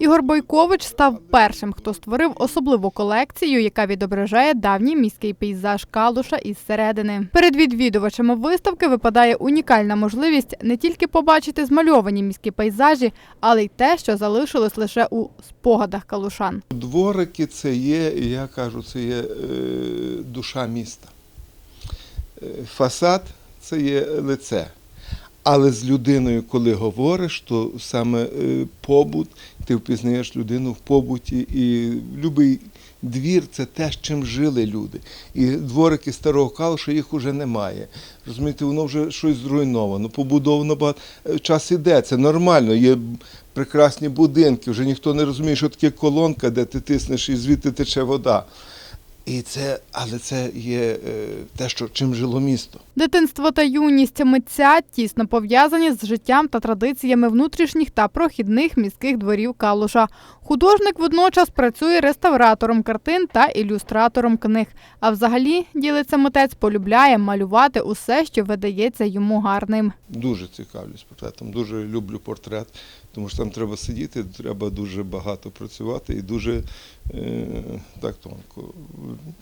Ігор Бойкович став першим, хто створив особливу колекцію, яка відображає давній міський пейзаж Калуша із середини. Перед відвідувачами виставки випадає унікальна можливість не тільки побачити змальовані міські пейзажі, але й те, що залишилось лише у спогадах калушан. Дворики це є, я кажу, це є е, душа міста. Е, Фасад це є лице. Але з людиною, коли говориш, то саме е, побут, ти впізнаєш людину в побуті, і будь-який двір це те, з чим жили люди. І дворики старого калуша їх вже немає. Розумієте, воно вже щось зруйновано, побудовано багато. Е, Час іде, це нормально. Є прекрасні будинки, вже ніхто не розуміє, що таке колонка, де ти тиснеш і звідти тече вода. І це, але це є е, те, що чим жило місто. Дитинство та юність митця тісно пов'язані з життям та традиціями внутрішніх та прохідних міських дворів Калуша. Художник водночас працює реставратором картин та ілюстратором книг. А взагалі, ділиться митець, полюбляє малювати усе, що видається йому гарним. Дуже цікавлюсь портретом, дуже люблю портрет, тому що там треба сидіти, треба дуже багато працювати і дуже е, так тонко.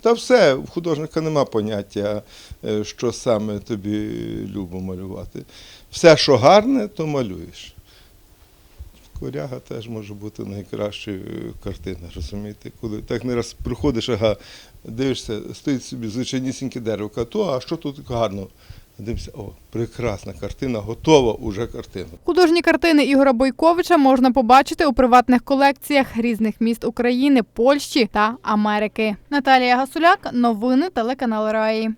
Та все, в художника нема поняття, е, що саме тобі любо малювати. Все, що гарне, то малюєш. Коряга теж може бути найкращою картиною, картина, розумієте? Коли так не раз приходиш, ага, дивишся, стоїть собі звичайнісіньке дерево, а то, а що тут гарно? Дивишся, о, прекрасна картина, готова уже картина. Художні картини Ігора Бойковича можна побачити у приватних колекціях різних міст України, Польщі та Америки. Наталія Гасуляк, новини телеканал Раї.